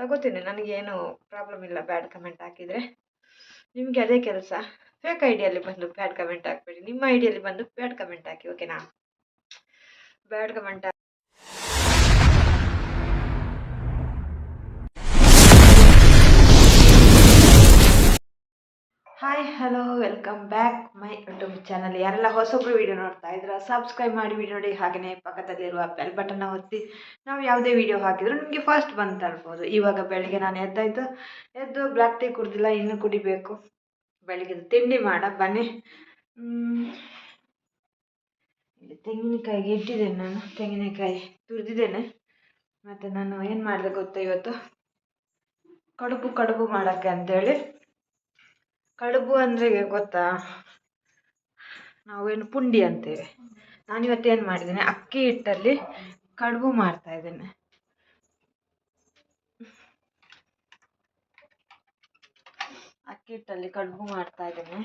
ತಗೋತೀನಿ ನನಗೇನು ಪ್ರಾಬ್ಲಮ್ ಇಲ್ಲ ಬ್ಯಾಡ್ ಕಮೆಂಟ್ ಹಾಕಿದರೆ. ನಿಮಗೆ ಅದೇ ಕೆಲಸ. ಫೇಕ್ ಐಡಿಯಲ್ಲಿ ಬಂದು ಬ್ಯಾಡ್ ಕಮೆಂಟ್ ಹಾಕ್ಬೇಡಿ. ನಿಮ್ಮ ಐಡಿಯಲ್ಲಿ ಬಂದು ಬ್ಯಾಡ್ ಕಮೆಂಟ್ ಹಾಕಿ ಓಕೆನಾ bad comment hi hello welcome back my YouTube channel ಯಾರೆಲ್ಲ ಹೊಸೊಬ್ರು ವಿಡಿಯೋ ನೋಡ್ತಾ ಇದ್ರ ಸಬ್ಸ್ಕ್ರೈಬ್ ಮಾಡಿ ವಿಡಿಯೋ ನೋಡಿ. ಹಾಗೆಯೇ ಪಕ್ಕದಲ್ಲಿರುವ ಬೆಲ್ ಬಟನ್ನ ಒತ್ತಿ. ನಾವು ಯಾವುದೇ ವಿಡಿಯೋ ಹಾಕಿದ್ರು ನಿಮಗೆ ಫಸ್ಟ್ ಬಂದು ತರ್ಬೋದು. ಇವಾಗ ಬೆಳಗ್ಗೆ ನಾನು ಎದ್ದಾಯ್ತು ಎದ್ದು ಬ್ಲ್ಯಾಕ್ ಟೀ ಕುಡ್ದಿಲ್ಲ, ಇನ್ನೂ ಕುಡಿಬೇಕು. ಬೆಳಗ್ಗೆ ತಿಂಡಿ ಮಾಡ, ಬನ್ನಿ. ತೆಂಗಿನಕಾಯಿಗೆ ಇಟ್ಟಿದ್ದೇನೆ ನಾನು. ತೆಂಗಿನಕಾಯಿ ತುರಿದಿದ್ದೇನೆ. ಮತ್ತು ನಾನು ಏನು ಮಾಡಿದೆ ಗೊತ್ತಾ ಇವತ್ತು? ಕಡುಬು ಕಡುಬು ಮಾಡೋಕ್ಕೆ ಅಂತೇಳಿ. ಕಡುಬು ಅಂದರೆ ಗೊತ್ತಾ? ನಾವೇನು ಪುಂಡಿ ಅಂತೇವೆ. ನಾನು ಇವತ್ತು ಏನು ಮಾಡಿದ್ದೇನೆ? ಅಕ್ಕಿ ಹಿಟ್ಟಲ್ಲಿ ಕಡುಬು ಮಾಡ್ತಾ ಇದ್ದೇನೆ. ಅಕ್ಕಿ ಹಿಟ್ಟಲ್ಲಿ ಕಡುಬು ಮಾಡ್ತಾ ಇದ್ದೇನೆ.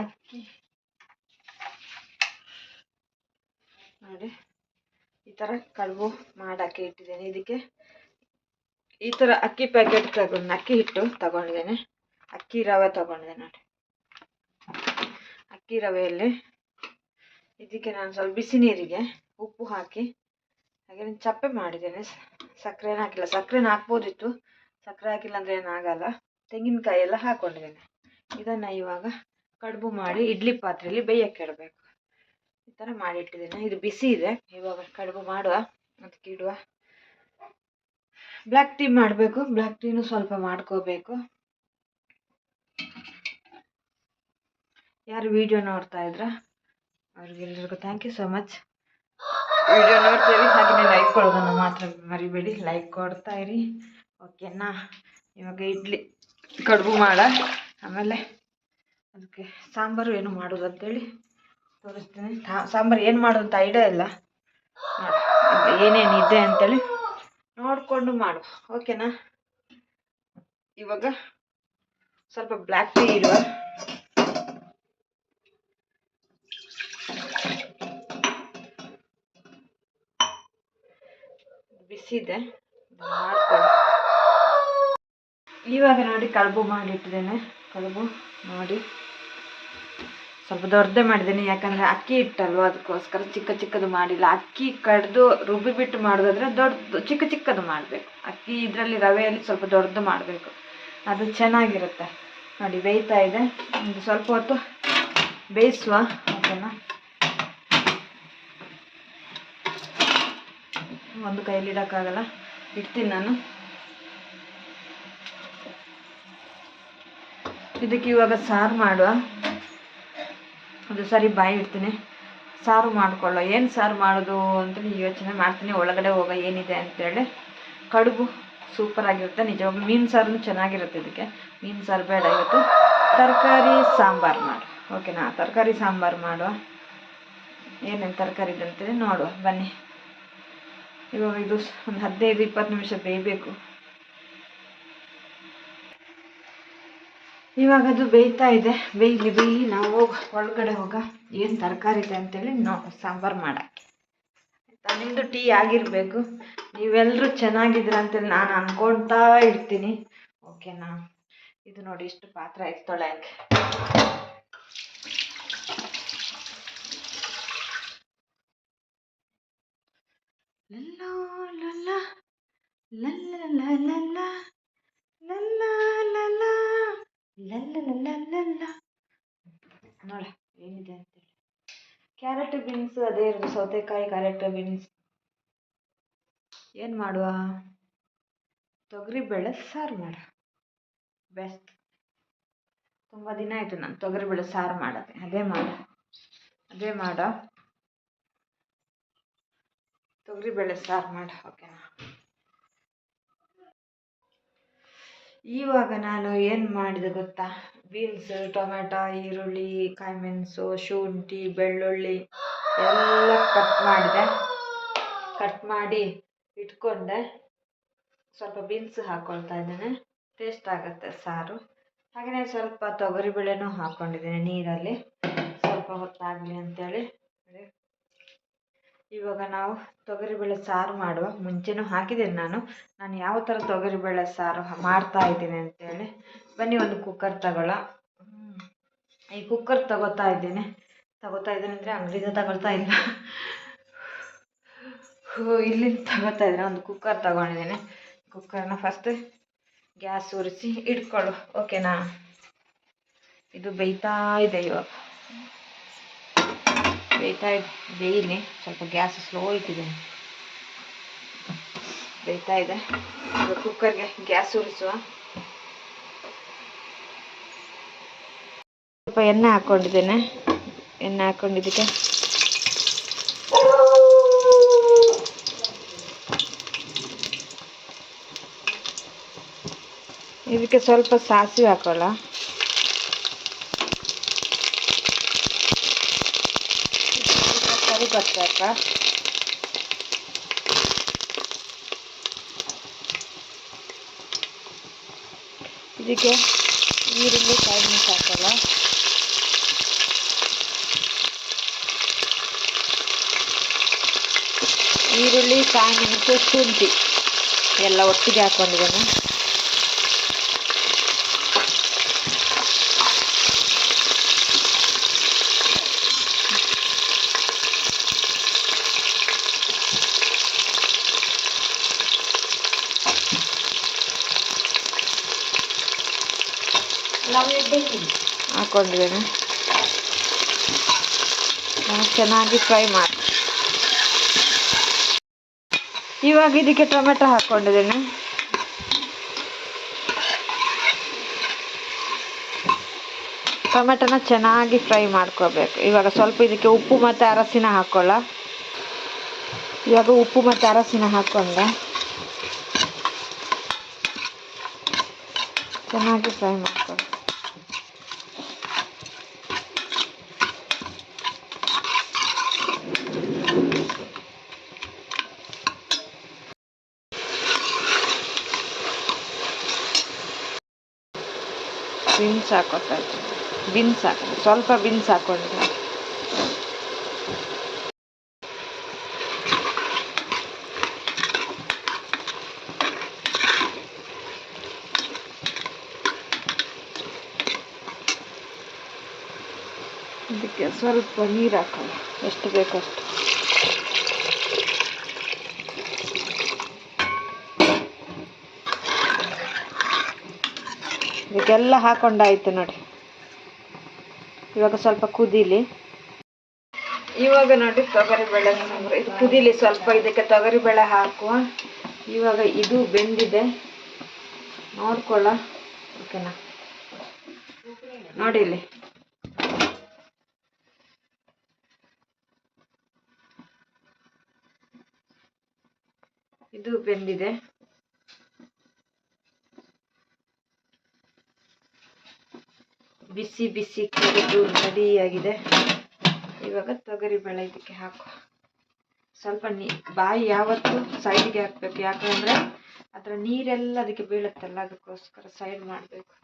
ಅಕ್ಕಿ ನೋಡಿ, ಈ ಥರ ಕಡುಬು ಮಾಡಕ್ಕೆ ಇಟ್ಟಿದ್ದೇನೆ. ಇದಕ್ಕೆ ಈ ಥರ ಅಕ್ಕಿ ಪ್ಯಾಕೆಟ್ ತಗೊಂಡು, ಅಕ್ಕಿ ಹಿಟ್ಟು ತಗೊಂಡಿದ್ದೇನೆ. ಅಕ್ಕಿ ರವೆ ತಗೊಂಡಿದೆ ನೋಡಿ. ಅಕ್ಕಿ ರವೆಯಲ್ಲಿ ಇದಕ್ಕೆ ನಾನು ಸ್ವಲ್ಪ ಬಿಸಿ ನೀರಿಗೆ ಉಪ್ಪು ಹಾಕಿ, ಹಾಗೆ ಚಪ್ಪೆ ಮಾಡಿದ್ದೇನೆ. ಸಕ್ಕರೆನ ಹಾಕಿಲ್ಲ. ಸಕ್ಕರೆನ ಹಾಕ್ಬೋದಿತ್ತು. ಸಕ್ಕರೆ ಹಾಕಿಲ್ಲ ಅಂದರೆ ಏನಾಗಲ್ಲ. ತೆಂಗಿನಕಾಯಿ ಎಲ್ಲ ಹಾಕ್ಕೊಂಡಿದ್ದೇನೆ ಇದನ್ನು ಇವಾಗ ಕಡುಬು ಮಾಡಿ ಇಡ್ಲಿ ಪಾತ್ರೆಯಲ್ಲಿ ಬೇಯಕ್ಕೆ ಇಡಬೇಕು. ಈ ಥರ ಮಾಡಿ ಇಟ್ಟಿದ್ದೇನೆ ಇದು ಬಿಸಿ ಇದೆ. ಇವಾಗ ಕಡುಬು ಮಾಡುವ, ಅದಕ್ಕೆ ಇಡುವ. ಬ್ಲ್ಯಾಕ್ ಟೀ ಮಾಡಬೇಕು. ಬ್ಲ್ಯಾಕ್ ಟೀನು ಸ್ವಲ್ಪ ಮಾಡ್ಕೋಬೇಕು. ಯಾರು ವಿಡಿಯೋ ನೋಡ್ತಾ ಇದ್ರ? ಅವ್ರಿಗೆಲ್ಲರಿಗೂ thank you so much video ನೋಡ್ತೀವಿ ಹಾಗೆಯೇ ಲೈಕ್ ಕೊಡೋದನ್ನು ಮಾತ್ರ ಮರಿಬೇಡಿ ಲೈಕ್ ಕೊಡ್ತಾ ಇರಿ. ಓಕೆನಾ ಇವಾಗ ಇಡ್ಲಿ ಕಡುಬು ಮಾಡ. ಆಮೇಲೆ ಅದಕ್ಕೆ ಸಾಂಬಾರು ಏನು ಮಾಡೋದು ಅಂತೇಳಿ ತೋರಿಸ್ತೀನಿ. ಸಾಂಬಾರು ಏನು ಮಾಡೋದು ಅಂತ ಐಡಿಯಾ ಇಲ್ಲ. ಏನೇನು ಇದೆ ಅಂತೇಳಿ ನೋಡಿಕೊಂಡು ಮಾಡು. ಓಕೆನಾ ಇವಾಗ ಸ್ವಲ್ಪ ಬ್ಲ್ಯಾಕ್ ಟೀ ಇಡುವ. ಬಿಸಿ ಇದೆ ಮಾಡ್ಕೊಳ್ಳಿ ಇವಾಗ ನೋಡಿ ಕಡುಬು ಮಾಡಿಟ್ಟಿದ್ದೇನೆ. ಕಡುಬು ನೋಡಿ ಸ್ವಲ್ಪ ದೊಡ್ಡದೆ ಮಾಡಿದ್ದೇನೆ, ಯಾಕಂದರೆ ಅಕ್ಕಿ ಇಟ್ಟಲ್ವ ಅದಕ್ಕೋಸ್ಕರ ಚಿಕ್ಕ ಚಿಕ್ಕದು ಮಾಡಿಲ್ಲ. ಅಕ್ಕಿ ಕಡ್ದು ರುಬ್ಬಿ ಬಿಟ್ಟು ಮಾಡೋದಾದ್ರೆ ದೊಡ್ಡದು ಚಿಕ್ಕ ಚಿಕ್ಕದು ಮಾಡಬೇಕು. ಅಕ್ಕಿ ಇದರಲ್ಲಿ ರವೆಯಲ್ಲಿ ಸ್ವಲ್ಪ ದೊಡ್ಡದು ಮಾಡಬೇಕು. ಅದು ಚೆನ್ನಾಗಿರುತ್ತೆ. ನೋಡಿ, ಬೇಯ್ತಾ ಇದೆ. ಒಂದು ಸ್ವಲ್ಪ ಹೊತ್ತು ಬೇಯಿಸುವ ಓಕೆನಾ ಒಂದು ಕೈಯಲ್ಲಿ ಇಡೋಕ್ಕಾಗಲ್ಲ. ಇಡ್ತೀನಿ ನಾನು. ಇದಕ್ಕೆ ಇವಾಗ ಸಾರು ಮಾಡುವ. ಅದು ಸರಿ ಬಾಯಿ ಇಡ್ತೀನಿ. ಸಾರು ಮಾಡ್ಕೊಳ್ಳೋ. ಏನು ಸಾರು ಮಾಡೋದು ಅಂತೇಳಿ ಯೋಚನೆ ಮಾಡ್ತೀನಿ. ಒಳಗಡೆ ಹೋಗ ಏನಿದೆ ಅಂತೇಳಿ ಕಡುಬು ಸೂಪರ್ ಆಗಿರುತ್ತೆ. ನಿಜವಾಗ್ಲೂ ಮೀನು ಸಾರು ಚೆನ್ನಾಗಿರುತ್ತೆ ಇದಕ್ಕೆ. ಮೀನು ಸಾರು ಬೇಡ ಇವತ್ತು. ತರಕಾರಿ ಸಾಂಬಾರು ಮಾಡು. ಓಕೆನಾ ತರಕಾರಿ ಸಾಂಬಾರು ಮಾಡುವ. ಏನೇನು ತರಕಾರಿ ಇದೆ ಅಂತೇಳಿ ನೋಡುವ. ಬನ್ನಿ. ಇವಾಗ ಇದು ಒಂದು ಹದಿನೈದು, ಇಪ್ಪತ್ತು ನಿಮಿಷ ಬೇಯಬೇಕು. ಇವಾಗ ಅದು ಬೇಯ್ತಾ ಇದೆ. ಬೇಯಲಿ ಬೇಯಿ ನಾವು ಹೋಗಿ ಒಳಗಡೆ ಹೋಗ. ಏನು ತರಕಾರಿ ಇದೆ ಅಂತೇಳಿ ನೋ ಸಾಂಬಾರು ಮಾಡೋಕ್ಕೆ. ಆಯಿತಾ? ನಿಮ್ಮದು ಟೀ ಆಗಿರಬೇಕು. ನೀವೆಲ್ಲರೂ ಚೆನ್ನಾಗಿದ್ರ ಅಂತೇಳಿ ನಾನು ಅಂದ್ಕೊಳ್ತಾ ಇರ್ತೀನಿ. ಓಕೆನಾ? ಇದು ನೋಡಿ ಇಷ್ಟು ಪಾತ್ರ ಆಯ್ತು ಲಲ್ಲಾ ಲಲ್ಲ ಲಲ್ಲ ಲಲ್ಲ ಲಲ್ಲ ಲಲ್ಲ ಲಲ್ಲಲಲ್ಲಲ್ಲ ನೋಡ, ಏನಿದೆ ಅಂತೇಳಿ. ಕ್ಯಾರೆಟ್ ಬೀನ್ಸ್ ಅದೇ ಇರೋದು ಸೌತೆಕಾಯಿ ಕ್ಯಾರೆಟ್ ಬೀನ್ಸ್ ಏನು ಮಾಡುವ? ತೊಗರಿಬೇಳೆ ಸಾರು ಮಾಡ. ಬೆಸ್ಟ್. ತುಂಬ ದಿನ ಆಯಿತು ನಾನು ತೊಗರಿಬೇಳೆ ಸಾರು ಮಾಡೋದೆ ಅದೇ ಮಾಡ. ಅದೇ ಮಾಡ. ತೊಗರಿಬೇಳೆ ಸಾರು ಮಾಡಿ ಓಕೆನಾ ಇವಾಗ ನಾನು ಏನು ಮಾಡಿದೆ ಗೊತ್ತಾ? ಬೀನ್ಸ್ ಟೊಮೆಟೊ ಈರುಳ್ಳಿ, ಕಾಯಿಮೆಣಸು, ಶುಂಠಿ, ಬೆಳ್ಳುಳ್ಳಿ ಎಲ್ಲ ಕಟ್ ಮಾಡಿದೆ. ಕಟ್ ಮಾಡಿ ಇಟ್ಕೊಂಡೆ. ಸ್ವಲ್ಪ ಬೀನ್ಸ್ ಹಾಕ್ಕೊಳ್ತಾ ಇದ್ದೇನೆ. ಟೇಸ್ಟ್ ಆಗುತ್ತೆ ಸಾರು. ಹಾಗೆಯೇ ಸ್ವಲ್ಪ ತೊಗರಿಬೇಳೆನೂ ಹಾಕ್ಕೊಂಡಿದ್ದೇನೆ ನೀರಲ್ಲಿ. ಸ್ವಲ್ಪ ಹೊತ್ತಾಗಲಿ ಅಂತೇಳಿ. ಇವಾಗ ನಾವು ತೊಗರಿಬೇಳೆ ಸಾರು ಮಾಡುವ. ಮುಂಚೆನೂ ಹಾಕಿದ್ದೇನೆ ನಾನು. ನಾನು ಯಾವ ಥರ ತೊಗರಿಬೇಳೆ ಸಾರು ಮಾಡ್ತಾ ಇದ್ದೀನಿ ಅಂತೇಳಿ. ಬನ್ನಿ ಒಂದು ಕುಕ್ಕರ್ ತಗೊಳ್ಳ ಈ ಕುಕ್ಕರ್ ತಗೋತಾ ಇದ್ದೀನಿ. ತಗೋತಾ ಇದ್ದೀನಿ ಅಂದರೆ ಅಂಗಡಿಯಿಂದ ತಗೊಳ್ತಾ ಇಲ್ಲ. ಇಲ್ಲಿಂದ ತಗೋತಾ ಇದ್ದೀನಿ. ಒಂದು ಕುಕ್ಕರ್ ತಗೊಂಡಿದ್ದೀನಿ. ಕುಕ್ಕರ್ನ ಫಸ್ಟ್ ಗ್ಯಾಸ್ ಉರಿಸಿ ಇಟ್ಕೊಳ್ಳು ಓಕೆನಾ ಇದು ಬೇಯ್ತಾ ಇದೆ ಇವಾಗ. ಬೇಯ್ತಾ ಬೇಯಲಿ ಸ್ವಲ್ಪ ಗ್ಯಾಸ್ ಸ್ಲೋ ಇಟ್ಟಿದ್ದೇನೆ ಬೇಯ್ತಾ ಇದೆ. ಕುಕ್ಕರ್ಗೆ ಗ್ಯಾಸ್ ಉರಿಸುವ. ಸ್ವಲ್ಪ ಎಣ್ಣೆ ಹಾಕ್ಕೊಂಡಿದ್ದೇನೆ ಎಣ್ಣೆ ಹಾಕ್ಕೊಂಡಿದ್ದಕ್ಕೆ ಇದಕ್ಕೆ ಸ್ವಲ್ಪ ಸಾಸಿವೆ ಹಾಕೋಲ್ಲ ಸರಿ ಬರ್ಬೇಕಾ ಇದಕ್ಕೆ ಈರುಳ್ಳಿ ಕಾಯಿ ಹಾಕೋಲ್ಲ ಈರುಳ್ಳಿ ಕಾಯಿ ಮೆಣಸು ಶುಂಠಿ ಎಲ್ಲ ಒಟ್ಟಿಗೆ ಹಾಕ್ಕೊಂಡಿದ್ದೇನೆ ಹಾಕ್ಕೊಂಡಿದ್ದೇನೆ ನಾನು ಚೆನ್ನಾಗಿ ಫ್ರೈ ಮಾಡಿ ಇವಾಗ ಇದಕ್ಕೆ ಟೊಮೆಟೊ ಹಾಕ್ಕೊಂಡಿದ್ದೇನೆ ಟೊಮೆಟೊನ ಚೆನ್ನಾಗಿ ಫ್ರೈ ಮಾಡ್ಕೋಬೇಕು. ಇವಾಗ ಸ್ವಲ್ಪ ಇದಕ್ಕೆ ಉಪ್ಪು ಮತ್ತು ಅರಸಿನ ಹಾಕ್ಕೊಳ್ಳ ಇವಾಗ ಉಪ್ಪು ಮತ್ತು ಅರಸಿನ ಹಾಕೊಂಡ. ಚೆನ್ನಾಗಿ ಫ್ರೈ ಮಾಡ್ಕೊಳ್ಳಿ ಬೀನ್ಸ್ ಹಾಕೋತಾ ಇದ್ದೀನಿ ಬೀನ್ಸ್ ಹಾಕೋದು ಸ್ವಲ್ಪ ಬೀನ್ಸ್ ಹಾಕ್ಕೊಂಡಿದ್ದೀನಿ ಇದಕ್ಕೆ ಸ್ವಲ್ಪ ನೀರು ಹಾಕೋಣ. ಎಷ್ಟು ಬೇಕೋ ಅಷ್ಟು. ಇದಕ್ಕೆಲ್ಲ ಹಾಕೊಂಡಾಯ್ತು ನೋಡಿ. ಇವಾಗ ಸ್ವಲ್ಪ ಕುದೀಲಿ. ಇವಾಗ ನೋಡಿ ತೊಗರಿಬೇಳೆ ಬೆಳೆ ಇದು ಕುದೀಲಿ ಸ್ವಲ್ಪ ಇದಕ್ಕೆ ತೊಗರಿಬೇಳೆ ಹಾಕುವ. ಇವಾಗ ಇದು ಬೆಂದಿದೆ. ನೋಡ್ಕೊಳ್ಳ. ಓಕೆನಾ? ನೋಡಿ ಇಲ್ಲಿ. ಇದು ಬೆಂದಿದೆ. ಬಿಸಿ ಬಿಸಿ ಕರಿದು ರೆಡಿಯಾಗಿದೆ. ಇವಾಗ ತೊಗರಿ ಬೇಳೆ ಇದಕ್ಕೆ ಹಾಕು ಸ್ವಲ್ಪ ನೀ, ಬಾಯಿ ಯಾವತ್ತು ಸೈಡ್ಗೆ ಹಾಕ್ಬೇಕು. ಯಾಕಂದರೆ ಅದರ ನೀರೆಲ್ಲ ಅದಕ್ಕೆ ಬೀಳುತ್ತಲ್ಲ, ಅದಕ್ಕೋಸ್ಕರ ಸೈಡ್ ಮಾಡಬೇಕು.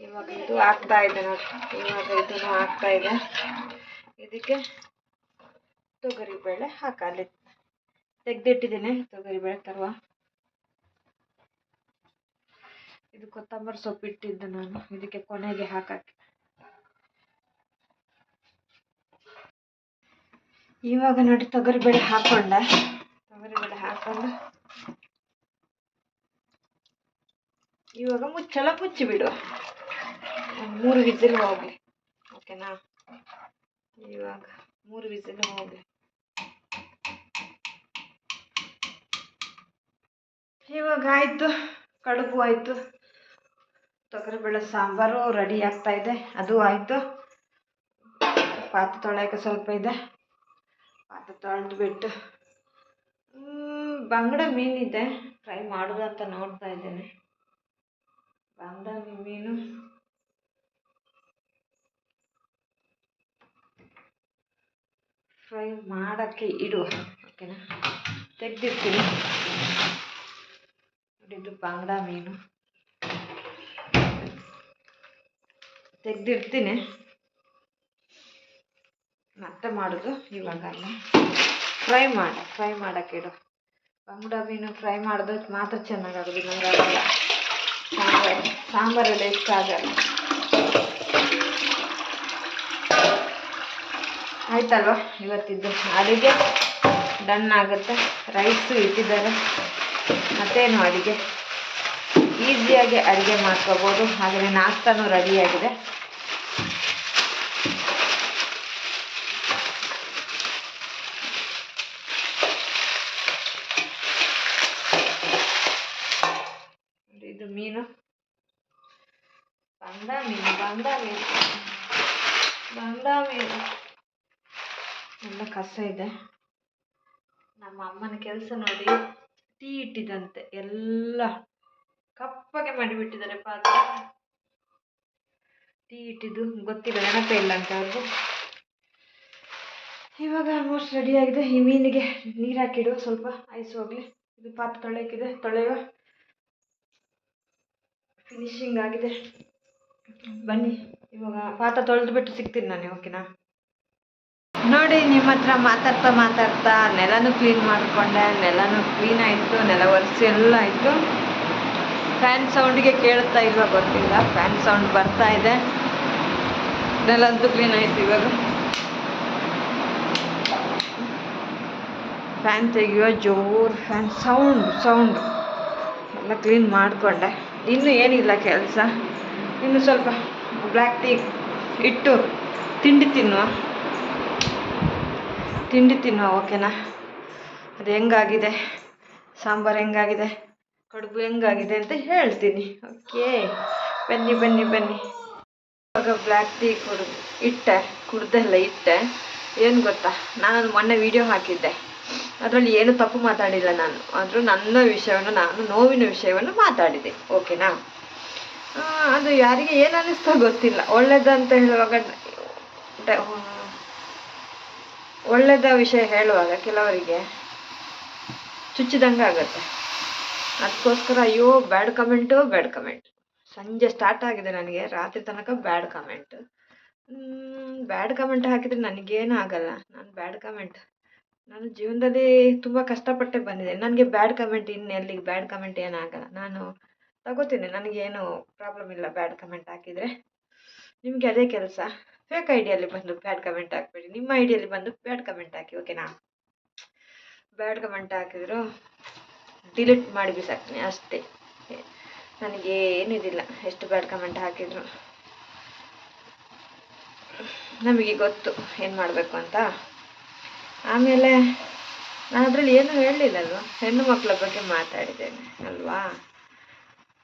ಇವಾಗ ಇದು ಹಾಕ್ತಾ ಇದೆ ನೋಡಿ ಇವಾಗ ಇದನ್ನು ಹಾಕ್ತಾ ಇದೆ. ಇದಕ್ಕೆ ತೊಗರಿ ಬೇಳೆ ಹಾಕಲಿ. ತೆಗೆದಿಟ್ಟಿದ್ದೀನಿ. ತೊಗರಿ ಬೇಳೆ ತರುವ. ಇದು ಕೊತ್ತಂಬರಿ ಸೊಪ್ಪು ಇಟ್ಟಿದ್ದೆ ನಾನು. ಇದಕ್ಕೆ ಕೊನೆಗೆ ಹಾಕಕ್ಕೆ. ಇವಾಗ ನೋಡಿ ತೊಗರಿಬೇಳೆ ಹಾಕೊಂಡೆ. ತೊಗರಿಬೇಳೆ ಹಾಕೊಂಡು. ಇವಾಗ ಮುಚ್ಚಳ ಮುಚ್ಚಿ ಬಿಡುವ ಮೂರು ವಿಸಿಲ್ ಹೋಗಲಿ. ಓಕೆನಾ? ಇವಾಗ ಮೂರು ವಿಸಿಲ್ ಹೋಗಲಿ. ಇವಾಗ ಆಯಿತು. ಕಡುಬು ಆಯಿತು. ತೊಗರಿಬೇಳೆ ಸಾಂಬಾರು ರೆಡಿ ಆಗ್ತಾ ಇದೆ. ಅದು ಆಯಿತು. ಪಾತ್ರೆ ತೊಳೆಯೋಕೆ ಸ್ವಲ್ಪ ಇದೆ. ಪಾತ್ರೆ ತೊಳೆದು ಬಿಟ್ಟು ಬಂಗಡ ಮೀನಿದೆ ಫ್ರೈ ಮಾಡೋದು ಅಂತ ನೋಡ್ತಾ ಇದ್ದೇನೆ. ಬಂಗಡ ಮೀನು. ಫ್ರೈ ಮಾಡೋಕ್ಕೆ ಇಡು. ಓಕೆನಾ ತೆಗೆದಿರ್ತೀನಿ. ನೋಡಿ, ಇದು ಬಂಗಡ ಮೀನು. ತೆಗೆದಿರ್ತೀನಿ ಮತ್ತೆ ಮಾಡೋದು? ಇವಾಗ ಫ್ರೈ ಮಾಡಿ ಫ್ರೈ ಮಾಡೋಕ್ಕೆ ಇಡು. ಬಂಗುಡ ಮೀನು ಫ್ರೈ ಮಾಡಿದ್ರೆ ಮಾತ್ರ ಚೆನ್ನಾಗಾಗೋದು ನಂಗೆ ಆಗಲ್ಲ. ಸಾಂಬಾರು, ಸಾಂಬಾರೆಲ್ಲ ಇಷ್ಟ ಆಗಲ್ಲ. ಆಯ್ತಲ್ವ? ಇವತ್ತಿದ್ದು ಅಡುಗೆ ಡನ್ ಆಗುತ್ತೆ. ರೈಸು ಇಟ್ಟಿದ್ದಾರೆ. ಮತ್ತೇನು ಅಡುಗೆ? ಈಸಿಯಾಗಿ ಅಡುಗೆ ಮಾಡ್ಕೋಬೋದು. ಹಾಗೆಯೇ ನಾಷ್ಟಾನೂ ರೆಡಿಯಾಗಿದೆ ನೋಡಿ, ಇದು ಮೀನು ಬಂದ ಮೀನು ಬಂದ ಮೀನು ಬಂದ ಮೀನು ಕಸ ಇದೆ. ನಮ್ಮ ಅಮ್ಮನ ಕೆಲಸ ನೋಡಿ ಟೀ ಇಟ್ಟಿದಂತೆ ಎಲ್ಲ ಕಪ್ಪಗೆ ಮಾಡಿಬಿಟ್ಟಿದ್ದಾರೆ ಪಾತ್ರೆ ಟೀ ಇಟ್ಟಿದ್ದು ಗೊತ್ತಿಲ್ಲ, ನೆನಪೇ ಇಲ್ಲ ಅಂತ ಅವ್ರಿಗೂ. ಇವಾಗ ಆಲ್ಮೋಸ್ಟ್ ರೆಡಿ ಆಗಿದೆ. ಈ ಮೀನಿಗೆ ನೀರು ಹಾಕಿಡು, ಸ್ವಲ್ಪ ಐಸ್ ಹೋಗಲಿ. ಇದು ಪಾತ್ರೆ ತೊಳೆಯೋಕ್ಕಿದೆ ತೊಳೆಯುವ. ಫಿನಿಶಿಂಗ್ ಆಗಿದೆ. ಬನ್ನಿ, ಇವಾಗ ಪಾತ್ರೆ ತೊಳೆದು ಬಿಟ್ಟು ಸಿಗ್ತೀನಿ ನಾನು, ಓಕೆನಾ? ನೋಡಿ, ನಿಮ್ಮ ಹತ್ರ ಮಾತಾಡ್ತಾ ಮಾತಾಡ್ತಾ ನೆಲನೂ ಕ್ಲೀನ್ ಮಾಡಿಕೊಂಡೆ, ನೆಲನೂ ಕ್ಲೀನ್ ಆಯಿತು, ನೆಲ ಒರೆಸಿ ಎಲ್ಲ ಆಯಿತು. ಫ್ಯಾನ್ ಸೌಂಡಿಗೆ ಕೇಳ್ತಾ ಇಲ್ವಾ ಗೊತ್ತಿಲ್ಲ. ಫ್ಯಾನ್ ಸೌಂಡ್ ಬರ್ತಾ ಇದೆ. ನೆಲಂತೂ ಕ್ಲೀನ್ ಆಯಿತು ಇವಾಗ. ಫ್ಯಾನ್ ತೆಗಿಯೋ ಜೋರು ಫ್ಯಾನ್ ಸೌಂಡ್ ಸೌಂಡ್ ಎಲ್ಲ ಕ್ಲೀನ್ ಮಾಡಿಕೊಂಡೆ. ಇನ್ನೂ ಏನಿಲ್ಲ ಕೆಲಸ. ಇನ್ನು ಸ್ವಲ್ಪ ಬ್ಲ್ಯಾಕ್ ಟೀ ಇಟ್ಟು ತಿಂಡಿ ತಿನ್ನುವ. ತಿಂಡಿ ತಿನ್ನುವ ಓಕೆನಾ ಅದು ಹೆಂಗಾಗಿದೆ? ಸಾಂಬಾರು ಹೆಂಗಾಗಿದೆ? ಕಡುಬು ಹೆಂಗಾಗಿದೆ ಅಂತ ಹೇಳ್ತೀನಿ ಓಕೆ ಬನ್ನಿ ಬನ್ನಿ ಬನ್ನಿ. ಇವಾಗ ಬ್ಲ್ಯಾಕ್ ಟೀ ಕುಡ್ ಇಟ್ಟೆ, ಕುಡ್ದೆಲ್ಲ ಇಟ್ಟೆ. ಏನು ಗೊತ್ತಾ? ನಾನು ಮೊನ್ನೆ ವಿಡಿಯೋ ಹಾಕಿದ್ದೆ. ಅದರಲ್ಲಿ ಏನು ತಪ್ಪು ಮಾತಾಡಿಲ್ಲ ನಾನು. ಆದರೂ ನನ್ನ ವಿಷಯವನ್ನು, ನಾನು ನೋವಿನ ವಿಷಯವನ್ನು ಮಾತಾಡಿದೆ ಓಕೆನಾ ಅದು ಯಾರಿಗೆ ಏನು ಅನ್ನಿಸ್ತೋ ಗೊತ್ತಿಲ್ಲ. ಒಳ್ಳೇದಂತ ಹೇಳುವಾಗ ಒಳ್ಳೆದ ವಿಷಯ ಹೇಳುವಾಗ ಕೆಲವರಿಗೆ ಚುಚ್ಚಿದಂಗೆ ಆಗುತ್ತೆ. ಅದಕ್ಕೋಸ್ಕರ ಅಯ್ಯೋ, ಬ್ಯಾಡ್ ಕಮೆಂಟು, ಬ್ಯಾಡ್ ಕಮೆಂಟ್. ಸಂಜೆ ಸ್ಟಾರ್ಟ್ ಆಗಿದೆ ನನಗೆ, ರಾತ್ರಿ ತನಕ ಬ್ಯಾಡ್ ಕಮೆಂಟ್. ಬ್ಯಾಡ್ ಕಮೆಂಟ್ ಹಾಕಿದರೆ ನನಗೇನು ಆಗಲ್ಲ. ನಾನು ಬ್ಯಾಡ್ ಕಮೆಂಟ್, ನಾನು ಜೀವನದಲ್ಲಿ ತುಂಬ ಕಷ್ಟಪಟ್ಟೆ ಬಂದಿದೆ. ನನಗೆ ಬ್ಯಾಡ್ ಕಮೆಂಟ್ ಇನ್ನು ಎಲ್ಲಿಗೆ? ಬ್ಯಾಡ್ ಕಮೆಂಟ್ ಏನಾಗಲ್ಲ ನಾನು ತಗೋತೀನಿ, ನನಗೇನು ಪ್ರಾಬ್ಲಮ್ ಇಲ್ಲ ಬ್ಯಾಡ್ ಕಮೆಂಟ್ ಹಾಕಿದರೆ. ನಿಮಗೆ ಅದೇ ಕೆಲಸ. ಫೇಕ್ ಐಡಿಯಲ್ಲಿ ಬಂದು ಬ್ಯಾಡ್ ಕಮೆಂಟ್ ಹಾಕ್ಬೇಡಿ. ನಿಮ್ಮ ಐಡಿಯಲ್ಲಿ ಬಂದು ಬ್ಯಾಡ್ ಕಮೆಂಟ್ ಹಾಕಿ ಓಕೆನಾ ಬ್ಯಾಡ್ ಕಮೆಂಟ್ ಹಾಕಿದ್ರು ಡಿಲೀಟ್ ಮಾಡಿ ಬಿಸಾಕ್ತೀನಿ ಅಷ್ಟೇ. ನನಗೇನು ಇದಿಲ್ಲ, ಎಷ್ಟು ಬ್ಯಾಡ್ ಕಮೆಂಟ್ ಹಾಕಿದ್ರು. ನಮಗೆ ಗೊತ್ತು, ಏನು ಮಾಡಬೇಕು ಅಂತ. ಆಮೇಲೆ, ನಾನು ಅದರಲ್ಲಿ ಏನೂ ಹೇಳಲಿಲ್ಲ ಅಲ್ವಾ? ಹೆಣ್ಣು ಮಕ್ಕಳ ಬಗ್ಗೆ ಮಾತಾಡಿದ್ದೇನೆ, ಅಲ್ವಾ?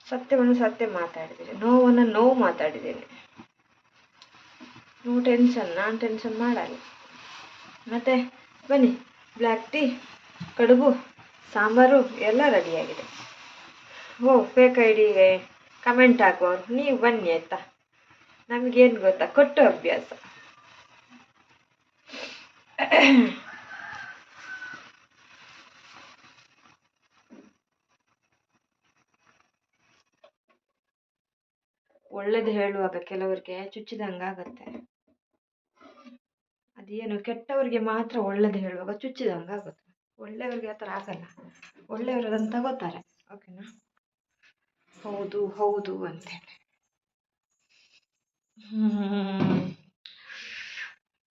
ಸತ್ಯವನ್ನು ಸತ್ಯ ಮಾತಾಡಿದ್ದೇನೆ, ನೋವನ್ನು ನೋವು ಮಾತಾಡಿದ್ದೀನಿ. ನೋ ಟೆನ್ಷನ್ ನಾನು ಟೆನ್ಷನ್ ಮಾಡಲ್ಲ. ಮತ್ತು ಬನ್ನಿ ಬ್ಲ್ಯಾಕ್ ಟೀ ಕಡುಬು, ಸಾಂಬಾರು ಎಲ್ಲ ರೆಡಿಯಾಗಿದೆ ಓ ಫೇಕ್ ಐಡಿಗೆ ಕಮೆಂಟ್ ಹಾಕುವವರು, ನೀವು ಬನ್ನಿ ಆಯ್ತಾ? ನಮಗೇನು ಗೊತ್ತಾ? ಕೊಟ್ಟು ಅಭ್ಯಾಸ. ಒಳ್ಳೇದು ಹೇಳುವಾಗ ಕೆಲವರಿಗೆ ಚುಚ್ಚಿದಂಗಾಗತ್ತೆ. ಅದೇನು ಕೆಟ್ಟವರಿಗೆ ಮಾತ್ರ ಒಳ್ಳೇದು ಹೇಳುವಾಗ ಚುಚ್ಚಿದಂಗೆ ಆಗುತ್ತೆ. ಒಳ್ಳೆಯವ್ರಿಗೆ ಆ ಥರ ಆಗಲ್ಲ. ಒಳ್ಳೆಯವ್ರು ಅದನ್ನು ತಗೋತಾರೆ. ಓಕೆನಾ ಹೌದು ಹೌದು ಅಂತೇಳಿ.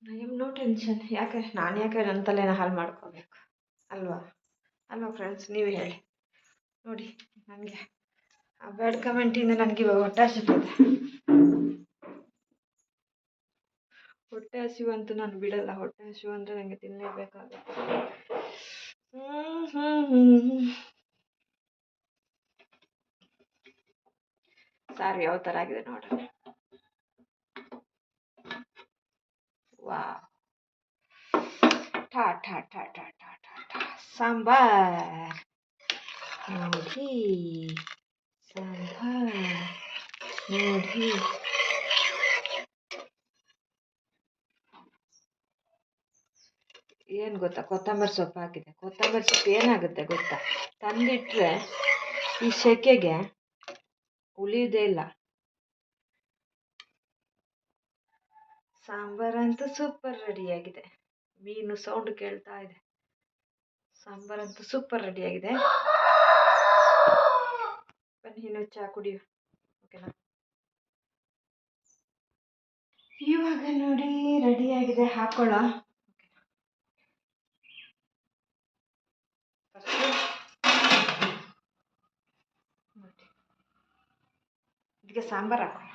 ಐ ಎಂ ನೋ ಟೆನ್ಷನ್ ಯಾಕೆ? ನಾನು ಯಾಕೆ ನನ್ನ ತಲೆನ ಹಾಳು ಮಾಡ್ಕೋಬೇಕು? ಅಲ್ವಾ? ಅಲ್ವಾ ಫ್ರೆಂಡ್ಸ್ ನೀವೇ ಹೇಳಿ. ನೋಡಿ, ನನಗೆ ಆ ಬ್ಯಾಡ್ ಕಮೆಂಟಿಂದ ನನಗೆ ಇವಾಗ ಹೊಟ್ಟೆ ಹಸಿವು ನಾನು ಬಿಡಲ್ಲ. ಹೊಟ್ಟೆ ಹಸಿವು ಅಂದರೆ ನನಗೆ ತಿನ್ನಲೇಬೇಕಾಗುತ್ತೆ. ಸಾರು, ಯಾವ ಥರ ಆಗಿದೆ ನೋಡೋಣ ವಾ ಠಾ ಠಾ ಠಾ ಠಾ ಠಾ ಠಾ ಠಾ. ಸಾಂಬಾರ್. ನೋಡಿ. ಸಾಂಬಾರ್. ನೋಡಿ. ಏನು ಗೊತ್ತಾ? ಕೊತ್ತಂಬರಿ ಸೊಪ್ಪು ಹಾಕಿದೆ ಕೊತ್ತಂಬರಿ ಸೊಪ್ಪು ಏನಾಗುತ್ತೆ ಗೊತ್ತಾ? ತಂದಿಟ್ರೆ ಈ ಸೆಕೆಗೆ ಉಳಿಯೋದೇ ಇಲ್ಲ. ಸಾಂಬಾರಂತೂ ಸೂಪರ್ ರೆಡಿಯಾಗಿದೆ ಮೀನು ಸೌಂಡ್ ಕೇಳ್ತಾ ಇದೆ. ಸಾಂಬಾರಂತೂ ಸೂಪರ್ ರೆಡಿಯಾಗಿದೆ ಬನ್ನಿ ಇನ್ನು ಚಹಾ ಕುಡಿಯು. ಓಕೆನಾ ಇವಾಗ ನೋಡಿ ರೆಡಿಯಾಗಿದೆ ಹಾಕೊಳ್ಳ. ಇದಕ್ಕೆ ಸಾಂಬಾರು ಹಾಕೋಣ.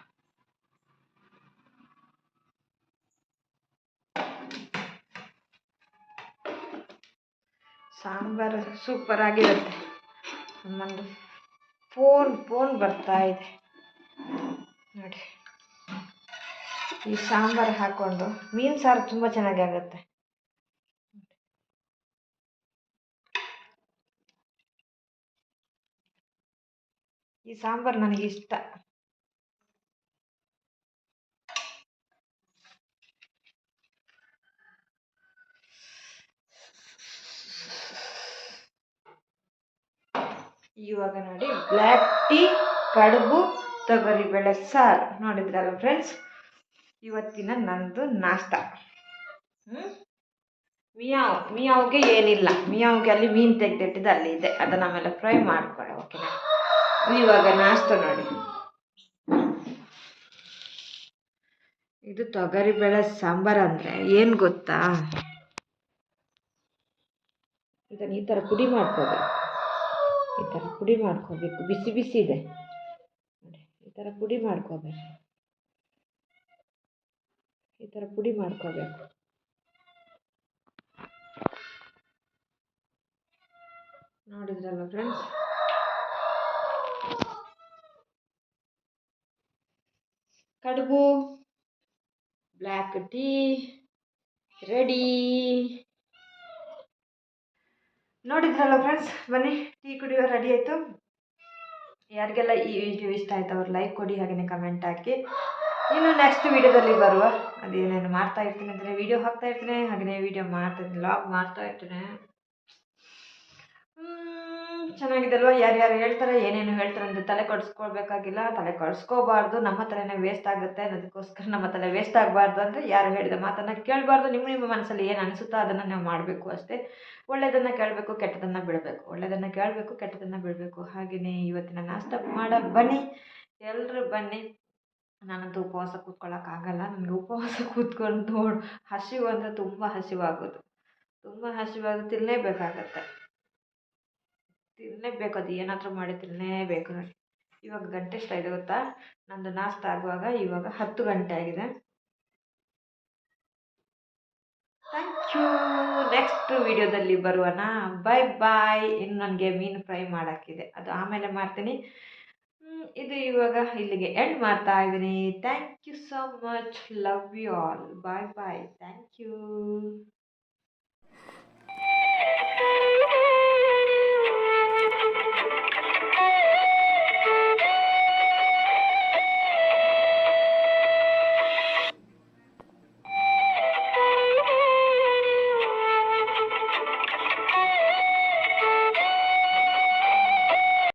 ಸಾಂಬಾರು ಸೂಪರ್ ಆಗಿರುತ್ತೆ. ನಮ್ಮದು ಫೋನ್ ಫೋನ್ ಬರ್ತಾ ಇದೆ. ನೋಡಿ. ಈ ಸಾಂಬಾರು ಹಾಕ್ಕೊಂಡು ಮೀನು ಸಾರು ತುಂಬ ಚೆನ್ನಾಗಿ ಆಗುತ್ತೆ ಈ ಸಾಂಬಾರು ನನಗೆ ಇಷ್ಟ. ಇವಾಗ ನೋಡಿ ಬ್ಲ್ಯಾಕ್ ಟೀ, ಕಡುಬು, ತೊಗರಿ ಬೇಳೆ ಸಾರು. ನೋಡಿದ್ರಲ್ಲ ಫ್ರೆಂಡ್ಸ್ ಇವತ್ತಿನ ನಂದು ನಾಷ್ಟ. ಮಿಯಾವ್, ಮಿಯಾವ್ಗೆ ಏನಿಲ್ಲ. ಮಿಯಾವ್ಗೆ ಅಲ್ಲಿ ಮೀನು ತೆಗೆದಿಟ್ಟಿದ್ದು ಅಲ್ಲಿ ಇದೆ ಅದನ್ನ ಆಮೇಲೆ ಫ್ರೈ ಮಾಡ್ಕೊಳ್ಳೋ ಓಕೆನಾ ಇವಾಗ ನಾಷ್ಟ ನೋಡಿ. ಇದು ತೊಗರಿಬೇಳೆ ಸಾಂಬಾರು ಅಂದರೆ ಏನು ಗೊತ್ತಾ? ಇದನ್ನು ಈ ಥರ ಪುಡಿ ಮಾಡ್ಕೋಬೇಕು. ಈ ಥರ ಪುಡಿ ಮಾಡ್ಕೋಬೇಕು. ಬಿಸಿ ಬಿಸಿ ಇದೆ. ಈ ಥರ ಪುಡಿ ಮಾಡ್ಕೋಬೇಕು. ಈ ಥರ ಪುಡಿ ಮಾಡ್ಕೋಬೇಕು. ನೋಡಿದ್ರಲ್ಲ ಫ್ರೆಂಡ್ಸ್ ಕಡುಬು, ಬ್ಲ್ಯಾಕ್ ಟೀ, ರೆಡಿ. ನೋಡಿದ್ರಲ್ಲ ಫ್ರೆಂಡ್ಸ್ ಬನ್ನಿ, ಟೀ ಕುಡಿಯೋ ರೆಡಿ ಆಯಿತು. ಯಾರಿಗೆಲ್ಲ ಈ ವಿಡಿಯೋ ಇಷ್ಟ ಆಯ್ತು ಅವ್ರು ಲೈಕ್ ಕೊಡಿ ಹಾಗೆಯೇ ಕಮೆಂಟ್ ಹಾಕಿ. ಇನ್ನು ನೆಕ್ಸ್ಟ್ ವಿಡಿಯೋದಲ್ಲಿ ಬರುವ ಅದೇನೇನು ಮಾಡ್ತಾ ಇರ್ತೀನಿ ಅಂದರೆ ವೀಡಿಯೋ ಹಾಕ್ತಾ ಇರ್ತೀನಿ ಹಾಗೆಯೇ ವೀಡಿಯೋ ಮಾಡ್ತೀನಿ ಲಾಗ್ ಮಾಡ್ತಾ ಇರ್ತೀನಿ. ಚೆನ್ನಾಗಿದೆ ಅಲ್ವಾ ಯಾರ್ಯಾರು ಹೇಳ್ತಾರೆ, ಏನೇನು ಹೇಳ್ತಾರೆ ಅಂತ ತಲೆ ಕಡಿಸ್ಕೊಳ್ಬೇಕಾಗಿಲ್ಲ, ತಲೆ ಕಡಿಸ್ಕೋಬಾರ್ದು, ನಮ್ಮ ತಲೆನೇ ವೇಸ್ಟ್ ಆಗುತ್ತೆ ಅದಕ್ಕೋಸ್ಕರ ನಮ್ಮ ತಲೆ ವೇಸ್ಟ್ ಆಗಬಾರ್ದು ಅಂದರೆ ಯಾರು ಹೇಳಿದ ಮಾತನ್ನು ಕೇಳಬಾರ್ದು. ನಿಮ್ಮ ನಿಮ್ಮ ಮನಸ್ಸಲ್ಲಿ ಏನು ಅನಿಸುತ್ತೋ ಅದನ್ನು ನಾವು ಮಾಡಬೇಕು ಅಷ್ಟೇ. ಒಳ್ಳೆಯದನ್ನು ಕೇಳಬೇಕು, ಕೆಟ್ಟದನ್ನು ಬಿಡಬೇಕು. ಒಳ್ಳೆಯದನ್ನು ಕೇಳಬೇಕು, ಕೆಟ್ಟದನ್ನು ಬಿಡಬೇಕು. ಹಾಗೆಯೇ ಇವತ್ತಿನ ನಾಷ್ಟ ಮಾಡೋ, ಬನ್ನಿ. ಎಲ್ಲರೂ ಬನ್ನಿ. ನಾನಂತೂ ಉಪವಾಸ ಕೂತ್ಕೊಳ್ಳೋಕ್ಕಾಗಲ್ಲ ನನಗೆ ಉಪವಾಸ ಕೂತ್ಕೊಂಡು ಹಸಿವು ಅಂದರೆ ತುಂಬ ಹಸಿವಾಗೋದು. ತುಂಬ ಹಸಿವಾಗೋದು ತಿನ್ನಲೇಬೇಕಾಗತ್ತೆ ತಿನ್ನಲೇಬೇಕು ಅದು, ಏನಾದರೂ ಮಾಡಿ ತಿನ್ನಲೇಬೇಕು ನೋಡಿ. ಇವಾಗ ಗಂಟೆ ಎಷ್ಟಾಗಿದೆ ಗೊತ್ತಾ? ನಂದು ನಾಷ್ಟ ಆಗುವಾಗ ಇವಾಗ ಹತ್ತು ಗಂಟೆ ಆಗಿದೆ. ಥ್ಯಾಂಕ್ ಯು ನೆಕ್ಸ್ಟ್ ವಿಡಿಯೋದಲ್ಲಿ ಬರುವನ ಬಾಯ್ ಬಾಯ್ ಇನ್ನು ನನಗೆ ಮೀನು ಫ್ರೈ ಮಾಡೋಕ್ಕಿದೆ ಅದು ಆಮೇಲೆ ಮಾಡ್ತೀನಿ. ಇದು ಇವಾಗ ಇಲ್ಲಿಗೆ ಎಂಡ್ ಮಾಡ್ತಾ ಇದ್ದೀನಿ. Thank you so much love you all bye bye thank you